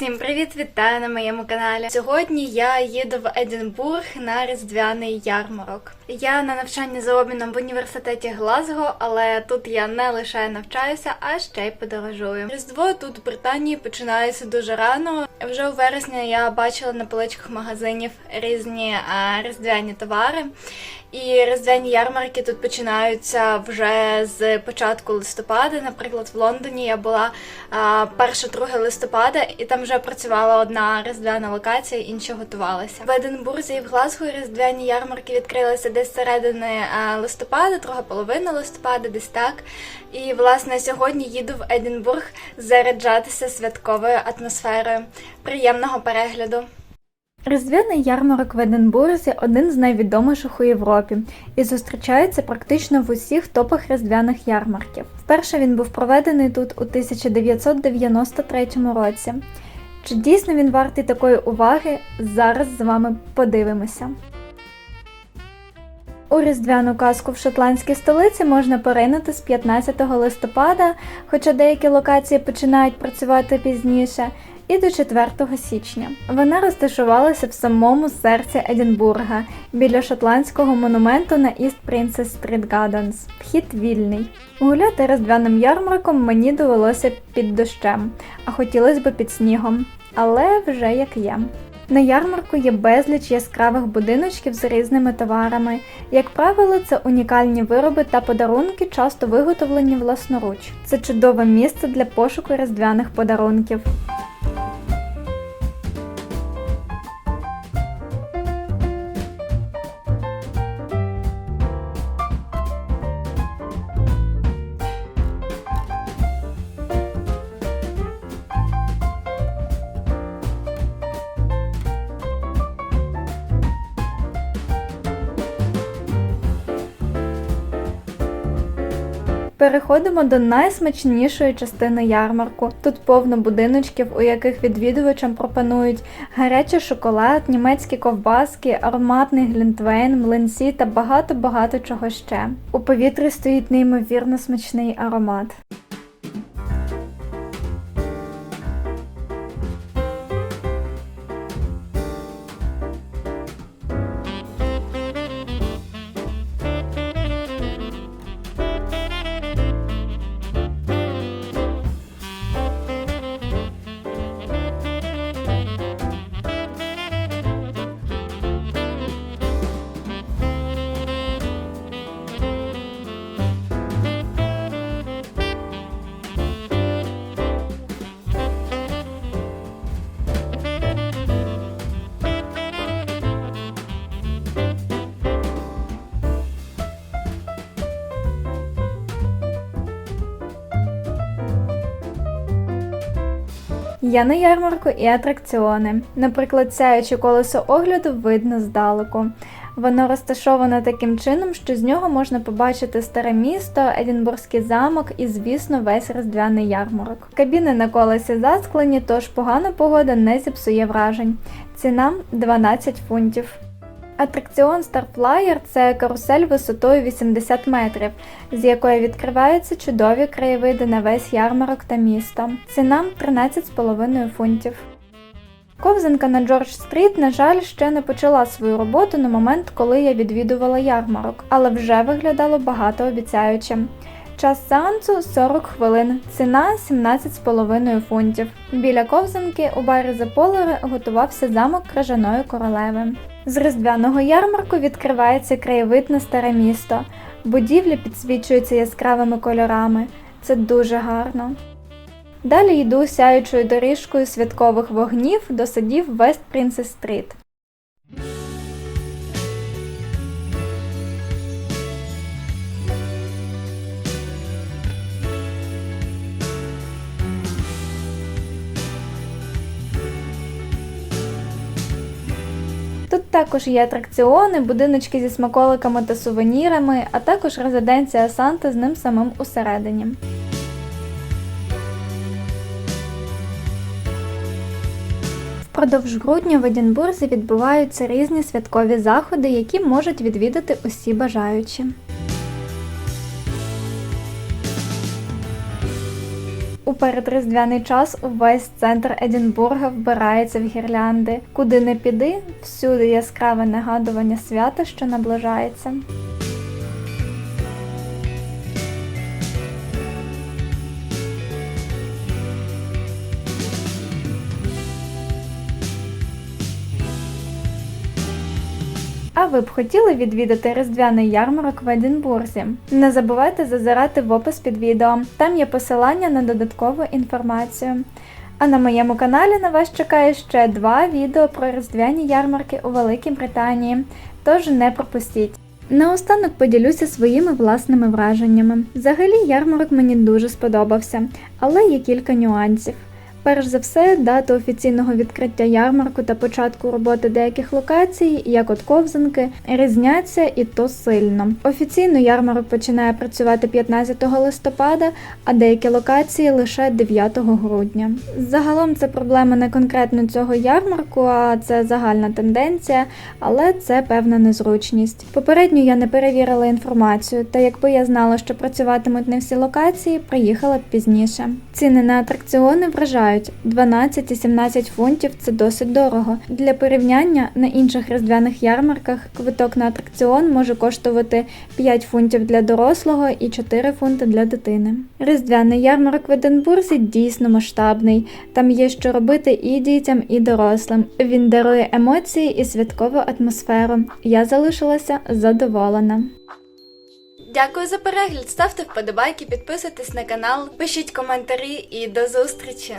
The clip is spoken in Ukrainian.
Всім привіт, вітаю на моєму каналі. Сьогодні я їду в Единбург на різдвяний ярмарок. Я на навчанні за обміном в університеті Глазго, але тут я не лише навчаюся, а ще й подорожую. Різдво тут в Британії починається дуже рано. Вже у вересні я бачила на поличках магазинів різні різдвяні товари. І різдвяні ярмарки тут починаються вже з початку листопада. Наприклад, в Лондоні я була 1-2 листопада, і там вже працювала одна різдвяна локація, інші готувалися. В Единбурзі і в Глазго різдвяні ярмарки відкрилися десь середини листопада, друга половина листопада, десь так. І власне сьогодні їду в Единбург заряджатися святковою атмосферою. Приємного перегляду! Різдвяний ярмарок в Единбурзі один з найвідоміших у Європі і зустрічається практично в усіх топах різдвяних ярмарків. Вперше він був проведений тут у 1993 році. Чи дійсно він вартий такої уваги? Зараз з вами подивимося. У різдвяну казку в шотландській столиці можна поринути з 15 листопада, хоча деякі локації починають працювати пізніше, і до 4 січня. Вона розташувалася в самому серці Едінбурга біля шотландського монументу на East Princess Street Gardens. Вхід вільний. Гуляти різдвяним ярмарком мені довелося під дощем, а хотілося б під снігом. Але вже як є. На ярмарку є безліч яскравих будиночків з різними товарами. Як правило, це унікальні вироби та подарунки, часто виготовлені власноруч. Це чудове місце для пошуку різдвяних подарунків. Переходимо до найсмачнішої частини ярмарку. Тут повно будиночків, у яких відвідувачам пропонують гарячий шоколад, німецькі ковбаски, ароматний глінтвейн, млинці та багато-багато чого ще. У повітрі стоїть неймовірно смачний аромат. Є на ярмарку і атракціони. Наприклад, сяюче колесо огляду видно здалеку. Воно розташоване таким чином, що з нього можна побачити старе місто, Едінбурзький замок і, звісно, весь різдвяний ярмарок. Кабіни на колесі засклені, тож погана погода не зіпсує вражень. Ціна 12 фунтів. Атракціон Starflyer – це карусель висотою 80 метрів, з якої відкриваються чудові краєвиди на весь ярмарок та місто. Ціна 13,5 фунтів. Ковзанка на Джордж Стріт, на жаль, ще не почала свою роботу на момент, коли я відвідувала ярмарок, але вже виглядало багатообіцяюче. Час сеансу 40 хвилин, ціна 17,5 фунтів. Біля ковзанки у барі Заполери готувався замок Кражаної королеви. З різдвяного ярмарку відкривається краєвид на старе місто. Будівлі підсвічуються яскравими кольорами. Це дуже гарно. Далі йду сяючою доріжкою святкових вогнів до садів Вест Принцес Стріт. Тут також є атракціони, будиночки зі смаколиками та сувенірами, а також резиденція Санта з ним самим усередині. Впродовж грудня в Едінбурзі відбуваються різні святкові заходи, які можуть відвідати усі бажаючі. У передріздвяний час увесь центр Едінбурга вбирається в гірлянди. Куди не піди, всюди яскраве нагадування свята, що наближається. А ви б хотіли відвідати різдвяний ярмарок в Единбурзі? Не забувайте зазирати в опис під відео. Там є посилання на додаткову інформацію. А на моєму каналі на вас чекає ще два відео про різдвяні ярмарки у Великій Британії, тож не пропустіть. Наостанок поділюся своїми власними враженнями. Взагалі ярмарок мені дуже сподобався, але є кілька нюансів. Перш за все, дата офіційного відкриття ярмарку та початку роботи деяких локацій, як от ковзанки, різняться і то сильно. Офіційно ярмарок починає працювати 15 листопада, а деякі локації лише 9 грудня. Загалом це проблема не конкретно цього ярмарку, а це загальна тенденція, але це певна незручність. Попередньо я не перевірила інформацію, та якби я знала, що працюватимуть не всі локації, приїхала б пізніше. Ціни на атракціони вражають 12 і 17 фунтів це досить дорого. Для порівняння на інших різдвяних ярмарках квиток на атракціон може коштувати 5 фунтів для дорослого і 4 фунти для дитини. Різдвяний ярмарок в Единбурзі дійсно масштабний. Там є що робити і дітям, і дорослим. Він дарує емоції і святкову атмосферу. Я залишилася задоволена. Дякую за перегляд. Ставте вподобайки, підписуйтесь на канал, пишіть коментарі і до зустрічі!